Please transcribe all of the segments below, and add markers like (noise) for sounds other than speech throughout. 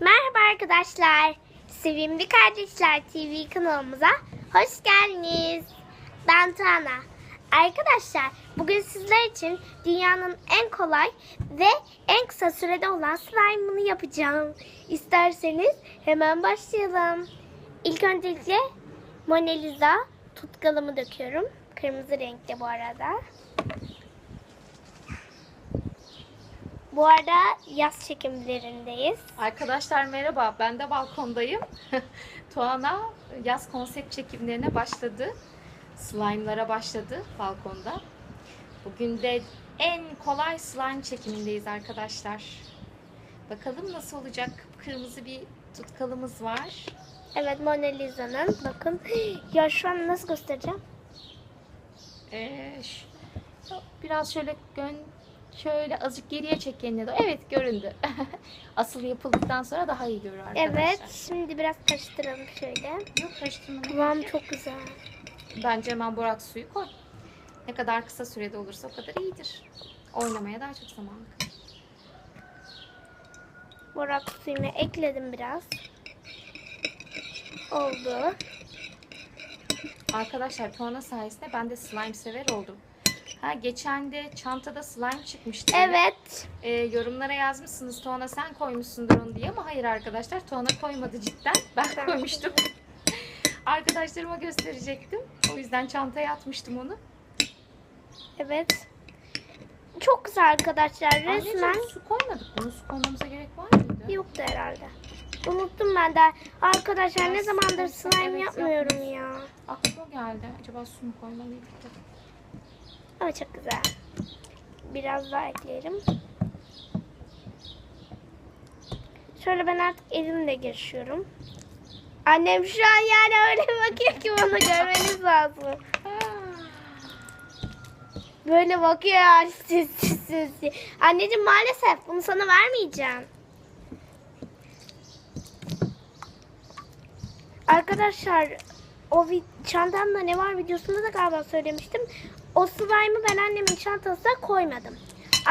Merhaba arkadaşlar. Sevimli Kardeşler TV kanalımıza hoş geldiniz. Ben Tana. Arkadaşlar bugün sizler için dünyanın en kolay ve en kısa sürede olan slime'ını yapacağım. İsterseniz hemen başlayalım. İlk öncelikle Mona Lisa tutkalımı döküyorum. Kırmızı renkte bu arada. Bu arada yaz çekimlerindeyiz. Arkadaşlar merhaba, ben de balkondayım. (laughs) Tuana yaz konsept çekimlerine başladı. Slime'lara başladı balkonda. Bugün de en kolay slime çekimindeyiz arkadaşlar. Bakalım nasıl olacak? Kırmızı bir tutkalımız var. Evet Mona Lisa'nın. Bakın. (gasps) Ya şu an nasıl göstereceğim? Ee, biraz şöyle gön şöyle azıcık geriye çek kendine. doğru. Evet göründü. (laughs) Asıl yapıldıktan sonra daha iyi görür arkadaşlar. Evet. Şimdi biraz karıştıralım şöyle. Yok karıştırmana Kıvam çok güzel. Bence hemen borak suyu koy. Ne kadar kısa sürede olursa o kadar iyidir. Oynamaya daha çok zaman kalır. Borak suyunu ekledim biraz. Oldu. Arkadaşlar Tuana sayesinde ben de slime sever oldum. Ha geçen de çantada slime çıkmıştı. Evet. Ee, yorumlara yazmışsınız Tuana sen koymuşsundur onu diye ama hayır arkadaşlar Tuana koymadı cidden. Ben Ben koymuştum. (laughs) Arkadaşlarıma gösterecektim. O yüzden çantaya atmıştım onu. Evet. Çok güzel arkadaşlar. Resmen Anneciğim, su koymadık. Bunu su koymamıza gerek var mıydı? yoktu herhalde. Unuttum ben de. Arkadaşlar ne Ben zamandır slime evet yapmıyorum ya. Aklıma geldi. Acaba su mu koymalıydık. Ama çok güzel. Biraz daha ekleyelim. Şöyle ben artık elimle geçiyorum. Annem şu an yani öyle bakıyor ki bana görmeniz lazım. Böyle bakıyor yani (laughs) siz siz. Anneciğim maalesef bunu sana vermeyeceğim. Arkadaşlar o çantamda ne var videosunda da galiba söylemiştim. O slime'ı ben annemin çantasına koymadım.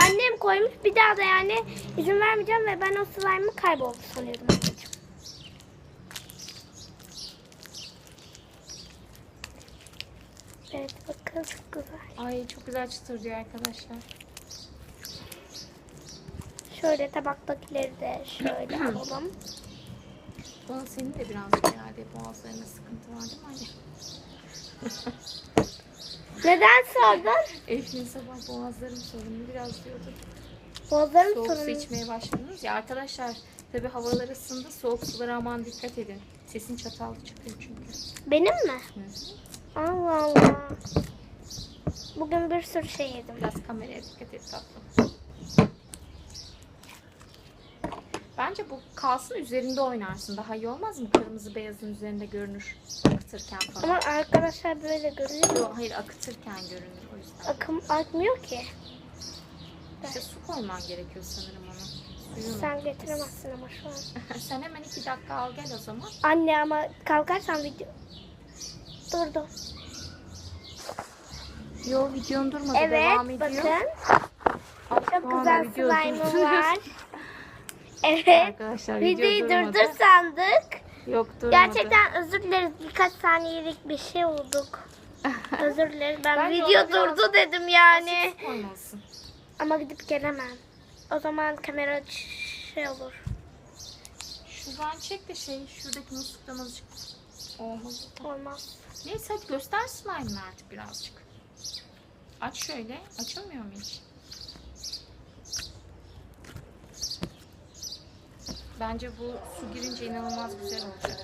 Annem koymuş bir daha da yani izin vermeyeceğim ve ben o slime'ı kayboldu sanıyordum anneciğim. Evet bakın çok güzel. Ay çok güzel çıtır diyor arkadaşlar. Şöyle tabaktakileri de şöyle (clears throat) alalım. Bana senin de birazcık herhalde boğazlarında sıkıntı var değil mi anne? (laughs) Neden sordun? Eflin sabah boğazlarım sorunlu biraz diyordu. Boğazlarım Soğuk su içmeye başladınız ya arkadaşlar. Tabi havalar ısındı. Soğuk sulara aman dikkat edin. Sesin çatallı çıkıyor çünkü. Benim mi? Hı. Allah Allah. Bugün bir sürü şey yedim. Biraz kameraya dikkat et tatlım. Bence bu kalsın üzerinde oynarsın. Daha iyi olmaz mı? Kırmızı beyazın üzerinde görünür. Akıtırken falan. Ama arkadaşlar böyle görünüyor. Yok hayır akıtırken görünür o yüzden. Akım akmıyor ki. İşte su koyman gerekiyor sanırım ona. Suyu Sen getiremezsin ama şu an. (laughs) Sen hemen iki dakika al gel o zaman. Anne ama kalkarsan video... Durdu. Yo videon durmadı Evet devam ediyor. bakın. Çok güzel slime'ım var. (laughs) Evet. Arkadaşlar video Videoyu durmadı. durdur sandık. Yok durmadı. Gerçekten özür dileriz. Birkaç saniyelik bir şey olduk. (laughs) özür dileriz. Ben Bence video durdu dedim yani. Koymalısın. Ama gidip gelemem. O zaman kamera şey olur. Şuradan çek de şey şuradaki musluktan azıcık olmaz. Olmaz. Neyse hadi göster slime'ını artık birazcık. Aç şöyle. Açılmıyor mu hiç? Bence bu su girince inanılmaz güzel olacak.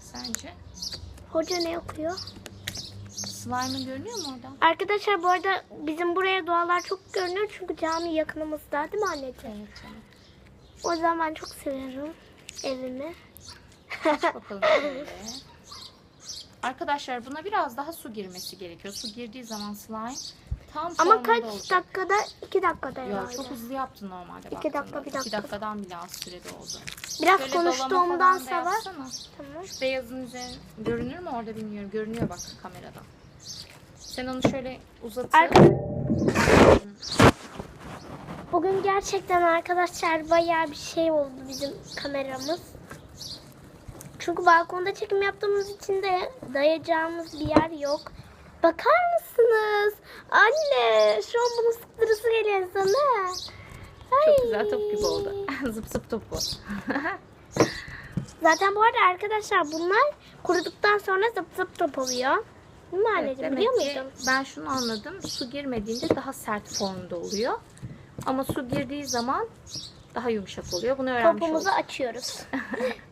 Sence? Hoca ne okuyor? Slime'ın görünüyor mu oradan? Arkadaşlar bu arada bizim buraya dualar çok görünüyor çünkü cami yakınımızda değil mi anneciğim? Evet canım. O zaman çok seviyorum evimi. Aç bakalım (laughs) şöyle. Arkadaşlar buna biraz daha su girmesi gerekiyor. Su girdiği zaman slime tam Ama kaç olacak. dakikada? 2 dakikada Yok herhalde. çok hızlı yaptın normalde İki baktığında. dakika, bir İki dakika. dakikadan bile az sürede oldu. Biraz Şöyle dolama konuştuğumdan falan da sonra. yapsana. Tamam. Şu beyazın üzerine görünür mü orada bilmiyorum. Görünüyor bak kameradan. Sen onu şöyle uzatıp Arka- Bugün gerçekten arkadaşlar bayağı bir şey oldu bizim kameramız. Çünkü balkonda çekim yaptığımız için de dayayacağımız bir yer yok. Bakar mısınız? Anne şu an bunun sıktırısı geliyor sana. Ay. Çok güzel top gibi oldu. (laughs) zıp zıp topu. (laughs) Zaten bu arada arkadaşlar bunlar kuruduktan sonra zıp zıp top oluyor. Değil mi Evet, anneciğim demek biliyor muydun? Ben şunu anladım. Su girmediğinde daha sert formda oluyor. Ama su girdiği zaman daha yumuşak oluyor. Bunu öğrenmiş Topumuzu olduk. açıyoruz. (laughs)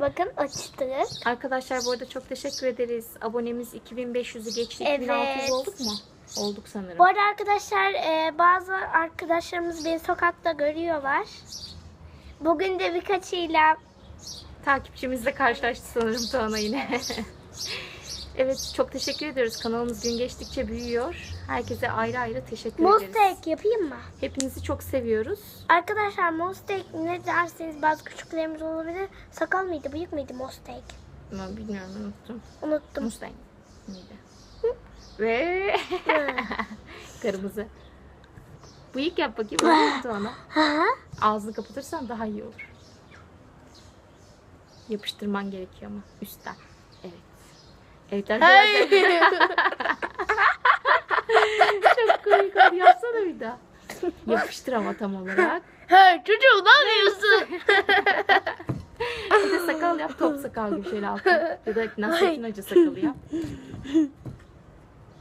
Bakın açtık. Arkadaşlar bu arada çok teşekkür ederiz. Abonemiz 2500'ü geçti. Evet. 2600 olduk mu? Olduk sanırım. Bu arada arkadaşlar e, bazı arkadaşlarımız beni sokakta görüyorlar. Bugün de birkaçıyla Takipçimizle karşılaştı sanırım Tuana yine. (laughs) evet çok teşekkür ediyoruz. Kanalımız gün geçtikçe büyüyor. Herkese ayrı ayrı teşekkür ederiz. Mostek yapayım mı? Hepinizi çok seviyoruz. Arkadaşlar Mostek ne derseniz bazı küçüklerimiz olabilir. Sakal mıydı, bıyık mıydı Mostek? Ama bilmiyorum unuttum. Unuttum. Mustang miydi? Ve (laughs) kırmızı. Bıyık yap bakayım. Tuana. Ha? Ağzını kapatırsan daha iyi olur. Yapıştırman gerekiyor ama üstten. Evet. Evet arkadaşlar. (laughs) Çok komik oldu. Yapsana bir daha. Yapıştır ama tam olarak. Hey çocuğum ne yapıyorsun? Bir de sakal yap. Top sakal gibi şöyle altına. Ya da Nasrettin Hoca sakalı yap.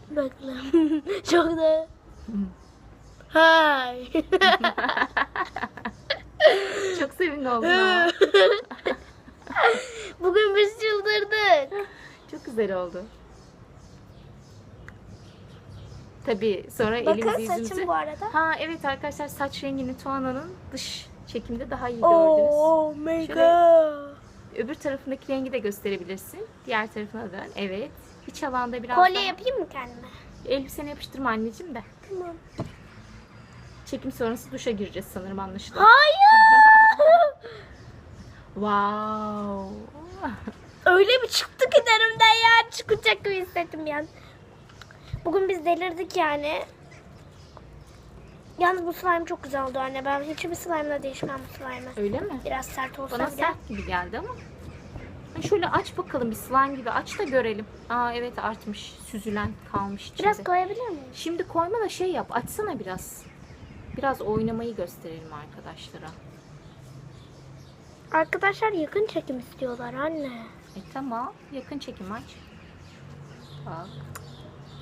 Bekle. Çok da. Hay. Çok sevimli oldun. (laughs) Bugün biz çıldırdık. Çok güzel oldu. Tabii sonra Bakın elimizi yüzümüzü... saçım bu arada. Ha evet arkadaşlar saç rengini Tuana'nın dış çekimde daha iyi gördünüz. Oh my god. Öbür tarafındaki rengi de gösterebilirsin. Diğer tarafına dön. Evet. İç alanda biraz Kolye daha... yapayım mı kendime? Elbiseni yapıştırma anneciğim de. Tamam. Çekim sonrası duşa gireceğiz sanırım anlaşılan. Hayır. (laughs) Wow. Öyle bir çıktı ki derimden ya. Çıkacak gibi hissettim yani. Bugün biz delirdik yani. Yalnız bu slime çok güzel oldu anne. Ben hiçbir slime'la değişmem bu slime'ı. Öyle mi? Biraz sert olsa Bana bile. sert gibi geldi ama. Ha, Şöyle aç bakalım bir slime gibi aç da görelim. Aa evet artmış. Süzülen kalmış içinde. Biraz koyabilir miyim? Şimdi koyma da şey yap. Açsana biraz. Biraz oynamayı gösterelim arkadaşlara. Arkadaşlar yakın çekim istiyorlar anne. E tamam. Yakın çekim aç. Bak.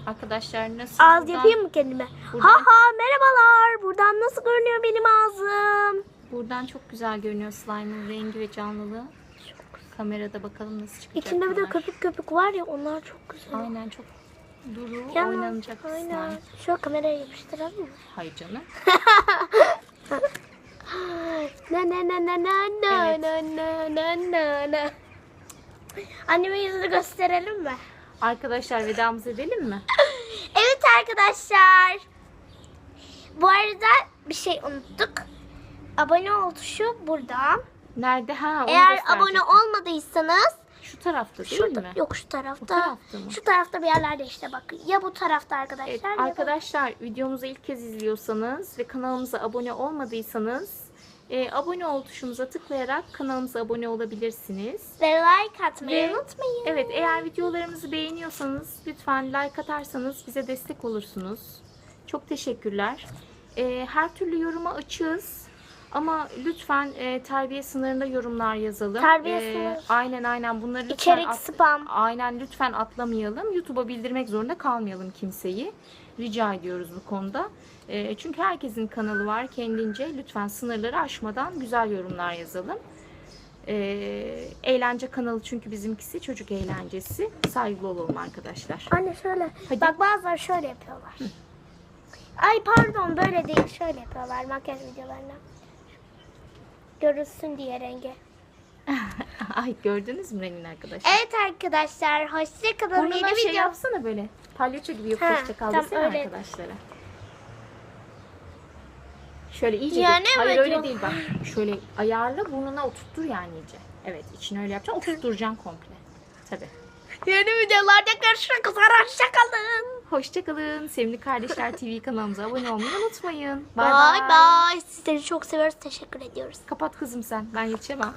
Arkadaşlar nasıl? Ağız buradan- yapayım mı kendime? buradan- Ha ha merhabalar. Buradan nasıl görünüyor benim ağzım? Buradan çok güzel görünüyor slime'ın rengi ve canlılığı. Kamerada bakalım nasıl çıkacak. İçinde bir de köpük köpük var ya onlar çok güzel. Aynen çok duru Yalnız- oynanacak Aynen. slime. Şu kameraya yapıştıralım mı? Hayır canım. (laughs) Na na na na na na na na na na na. Annemin yüzünü gösterelim mi? Arkadaşlar vedamızı edelim mi? (laughs) Evet arkadaşlar. Bu arada bir şey unuttuk. Abone ol tuşu burada. Nerede? Ha onu Eğer abone olmadıysanız Şu tarafta değil şurada mi? yok şu tarafta. Bu tarafta mı? Şu tarafta bir yerlerde işte bak. Ya bu tarafta arkadaşlar. Evet, arkadaşlar videomuzu ilk kez izliyorsanız ve kanalımıza abone olmadıysanız e, abone ol tuşumuza tıklayarak kanalımıza abone olabilirsiniz. Ve like atmayı Ve- unutmayın. Evet eğer videolarımızı beğeniyorsanız lütfen like atarsanız bize destek olursunuz. Çok teşekkürler. E, her türlü yoruma açığız. Ama lütfen e, terbiye sınırında yorumlar yazalım. Terbiye E, sınırı. Aynen aynen bunları lütfen İçerik at- spam. Aynen lütfen atlamayalım. YouTube'a bildirmek zorunda kalmayalım kimseyi. Rica ediyoruz bu konuda. E, çünkü herkesin kanalı var kendince. Lütfen sınırları aşmadan güzel yorumlar yazalım. E, eğlence kanalı çünkü bizimkisi çocuk eğlencesi. Saygılı olalım arkadaşlar. Anne şöyle. Hadi. Bak bazıları şöyle yapıyorlar. Ay pardon böyle değil şöyle yapıyorlar makyaj videolarına. Görülsün diye rengi. (laughs) Ay gördünüz mü rengini arkadaşlar? Evet arkadaşlar hoşçakalın. Burnuna Yeni şey video. yapsana böyle. Palyaço gibi yok Ha, hoşça kal tam desene öyle. arkadaşlara. Şöyle iyice Yani dur. Hayır öyle değil bak. Şöyle ayarla burnuna oturttur yani iyice. Evet içine öyle yapacaksın. Oturtturacaksın komple. Tabii. Yeni videolarda görüşmek üzere hoşçakalın. Hoşçakalın. Sevimli Kardeşler TV kanalımıza abone olmayı unutmayın. Bay bye. Sizleri çok seviyoruz. Teşekkür ediyoruz. Kapat kızım sen. Ben yetişemem.